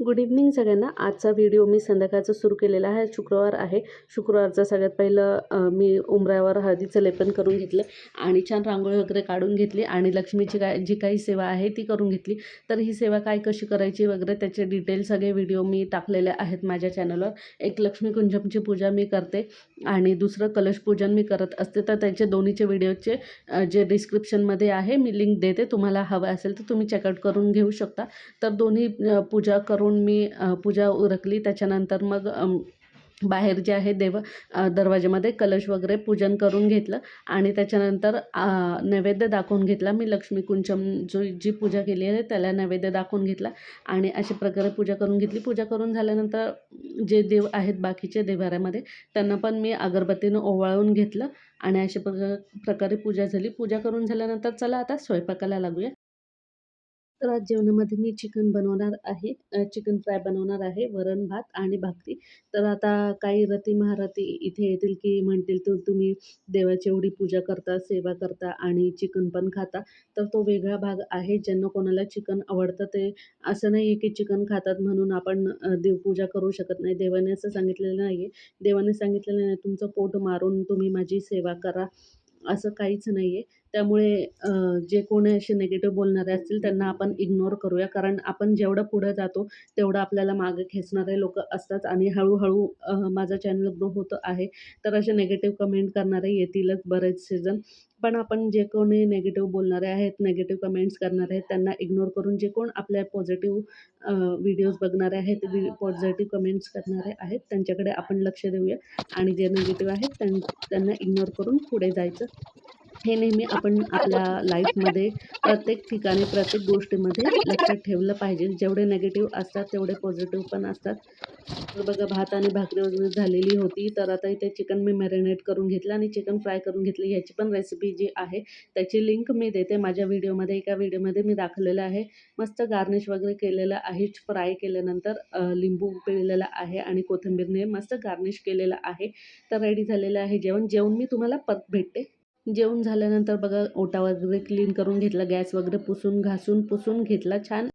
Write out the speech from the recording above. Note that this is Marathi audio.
गुड इव्हनिंग सगळ्यांना. आजचा व्हिडिओ मी संध्याकाळचा सुरू केलेला आहे. शुक्रवार आहे. शुक्रवारचा सगळ्यात पहिलं मी उंबऱ्यावर हळदीचं लेपन करून घेतलं आणि छान रांगोळी वगैरे काढून घेतली आणि लक्ष्मीची काय जी काही सेवा आहे ती करून घेतली. तर ही सेवा काय कशी करायची वगैरे त्याचे डिटेल सगळे व्हिडिओ मी टाकलेले आहेत माझ्या चॅनलवर एक लक्ष्मी कुंजमची पूजा मी करते आणि दुसरं कलश पूजन मी करत असते. तर त्याचे दोन्हीचे व्हिडिओचे जे डिस्क्रिप्शनमध्ये आहे मी लिंक देते. तुम्हाला हवं असेल तर तुम्ही चेकआउट करून घेऊ शकता. तर दोन्ही पूजा करून मी पूजा उरकली. त्याच्यानंतर मग बाहेर जे आहे देव दरवाजेमध्ये दरवाजामध्ये कलश वगैरे पूजन करून घेतलं आणि त्याच्यानंतर नैवेद्य दाखवून घेतला. मी लक्ष्मी कुंचम जो जी पूजा केली आहे त्याला नैवेद्य दाखवून घेतला आणि अशा प्रकारे पूजा करून घेतली. पूजा करून झाल्यानंतर जे देव आहेत बाकीचे देवाऱ्यामध्ये त्यांना पण मी अगरबत्तीनं ओवाळून घेतलं आणि अशा प्रका प्रकारे पूजा झाली. पूजा करून झाल्यानंतर चला आता स्वयंपाकाला लागूया. तर आज जेवणामध्ये मी चिकन बनवणार आहे. चिकन फ्राय बनवणार आहे वरण भात आणि भाकरी. तर आता काही रती महारथी इथे येतील की म्हणतील तर तुम्ही देवाची एवढी पूजा करता सेवा करता आणि चिकन पण खाता. तर तो वेगळा भाग आहे. ज्यांना कोणाला चिकन आवडतं ते असं नाही आहे की चिकन खातात म्हणून आपण देवपूजा करू शकत नाही. देवाने असं सांगितलेलं नाही आहे देवाने सांगितलेलं नाही. तुमचं पोट मारून तुम्ही माझी सेवा करा. असं काहीच नाही आहे त्यामुळे जे कोणी असे निगेटिव्ह बोलणारे असतील त्यांना आपण इग्नोर करूया. कारण आपण जेवढं पुढं जातो तेवढं आपल्याला मागे खेचणारे लोक असतात आणि हळूहळू माझा माझं चॅनल ग्रो होतं आहे. तर असे निगेटिव्ह कमेंट करणारे येतीलच बरेचसे जण पण आपण जे कोणी निगेटिव्ह बोलणारे आहेत निगेटिव्ह कमेंट्स करणारे आहेत त्यांना इग्नोर करून जे कोण आपल्या पॉझिटिव्ह व्हिडिओज बघणारे आहेत पॉझिटिव्ह कमेंट्स करणारे आहेत त्यांच्याकडे आपण लक्ष देऊया. आणि जे निगेटिव्ह आहेत त्यां त्यांना इग्नोर करून पुढे जायचं. हे नेहमी आपण आपल्या लाईफमध्ये प्रत्येक ठिकाणी प्रत्येक गोष्टीमध्ये लक्षात ठेवलं पाहिजे. जेवढे नेगेटिव्ह असतात तेवढे पॉझिटिव्ह पण असतात. तर बघा भात आणि भाकरी वगैरे झालेली होती तर आता इथे चिकन मी मॅरिनेट करून घेतलं आणि चिकन फ्राय करून घेतली. ह्याची पण रेसिपी जी आहे त्याची लिंक मी देते. माझ्या व्हिडिओमध्ये एका व्हिडिओमध्ये मी दाखवलेलं आहे. मस्त गार्निश वगैरे केलेलं आहे. फ्राय केल्यानंतर लिंबू पिळलेला आहे आणि कोथिंबीरने मस्त गार्निश केलेलं आहे. तर रेडी झालेलं आहे जेवण. जेवण मी तुम्हाला परत भेटते. जेवण झाल्यानंतर बघा ओटा वगैरे क्लीन करून घेतला गॅस वगैरे पुसून घासून पुसून घेतला छान